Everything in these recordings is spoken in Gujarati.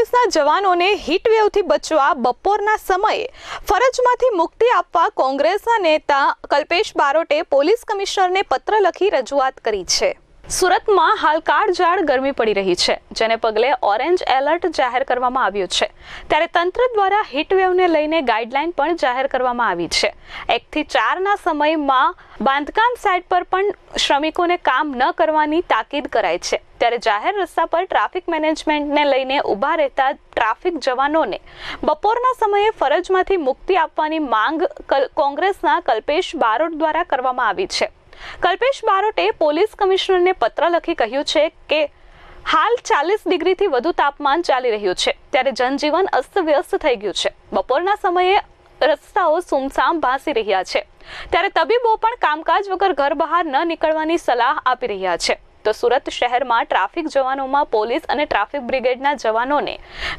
પોલીસના જવાનોને હીટવેવથી બચવા બપોરના સમયે ફરજમાંથી મુક્તિ આપવા કોંગ્રેસના નેતા કલ્પેશ બારોટે પોલીસ કમિશનરને પત્ર લખી રજૂઆત કરી છે. સુરતમાં હાલ કાળઝાળ ગરમી પડી રહી છે, જેને પગલે ઓરેન્જ એલર્ટ જાહેર કરવામાં આવ્યું છે. ત્યારે તંત્ર દ્વારા હીટવેવને લઈને ગાઈડલાઈન પણ જાહેર કરવામાં આવી છે. એકથી ચારના સમયમાં બાંધકામ સાઇટ પર પણ શ્રમિકોને કામ ન કરવાની તાકીદ કરાઈ છે. ત્યારે જાહેર રસ્તા પર ટ્રાફિક મેનેજમેન્ટને લઈને ઊભા રહેતા ટ્રાફિક જવાનોને બપોરના સમયે ફરજમાંથી મુક્તિ આપવાની માંગ કોંગ્રેસના કલ્પેશ બારોટ દ્વારા કરવામાં આવી છે. કલ્પેશ બારોટે પોલીસ કમિશનરને પત્ર લખી કહ્યું છે કે, હાલ ચાલીસ ડિગ્રીથી વધુ તાપમાન ચાલી રહ્યું છે. ત્યારે જનજીવન અસ્તવ્યસ્ત થઈ ગયું છે. બપોરના સમયે રસ્તાઓ સુમસામ ભાસી રહ્યા છે. ત્યારે તબીબો પણ કામકાજ વગર ઘર બહાર ન નીકળવાની સલાહ આપી રહ્યા છે. તો સુરત શહેરમાં ટ્રાફિક જવાનોમાં પોલીસ અને ટ્રાફિક બ્રિગેડના જવાનોને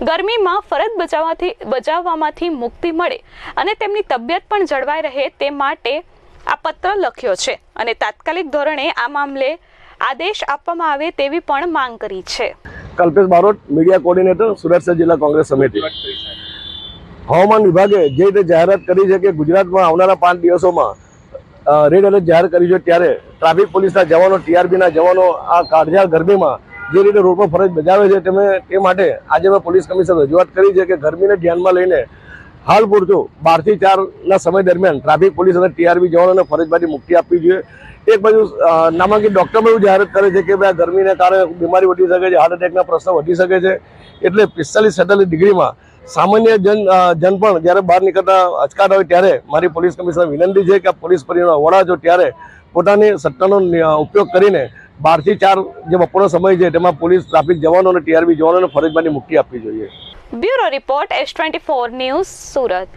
ગરમીમાં ફરજ બજાવવાથી બજાવવામાંથી મુક્તિ મળે અને તેમની તબિયત પણ જળવાઈ રહે તે માટે આ પત્ર લખ્યો છે. અને તાત્કાલિક ધોરણે આ મામલે આદેશ આપવામાં આવે તેવી પણ માંગ કરી છે. કલ્પેશ બારોટ, મીડિયા કોર્ડિનેટર, સુરત જિલ્લા કોંગ્રેસ સમિતિ. હવામાન વિભાગે જે રીતે જાહેરાત કરી છે કે ગુજરાતમાં આવનારા પાંચ દિવસોમાં રેડ એલર્ટ જાહેર કર્યું છે ત્યારે ટ્રાફિક પોલીસના જવાનો ટીઆરબીના જવાનો આ કાળઝાળ ગરમીમાં જે રીતે રોડ પર ફરજ બજાવે છે તમે તે માટે આજે મેં પોલીસ કમિશનર રજૂઆત કરી છે કે ગરમીને ધ્યાનમાં લઈને હાલ પૂરતું બારથી ચારના સમય દરમિયાન ટ્રાફિક પોલીસ અને ટીઆરબી જવાનોને ફરજમાંથી મુક્તિ આપવી જોઈએ. એક બાજુ નામાંકિત ડૉક્ટર પણ એવું જાહેરાત કરે છે કે ભાઈ ગરમીને કારણે બીમારી વધી શકે છે હાર્ટ એટેકના પ્રશ્ન વધી શકે છે. એટલે પિસ્તાલીસ સેતાલીસ ડિગ્રીમાં સામાન્ય જન જન પણ જ્યારે બહાર નીકળતા અચકાટ હોય ત્યારે મારી પોલીસ કમિશનર વિનંતી છે કે પોલીસ પરિવારના વડા છો ત્યારે પોતાની સત્તાનો ઉપયોગ કરીને બારથી ચાર જે બપોરનો સમય છે તેમાં પોલીસ ટ્રાફિક જવાનો અને ટીઆરબી જવાનોને ફરજમાંથી મુક્તિ આપવી જોઈએ. Bureau report S twenty four news Surat.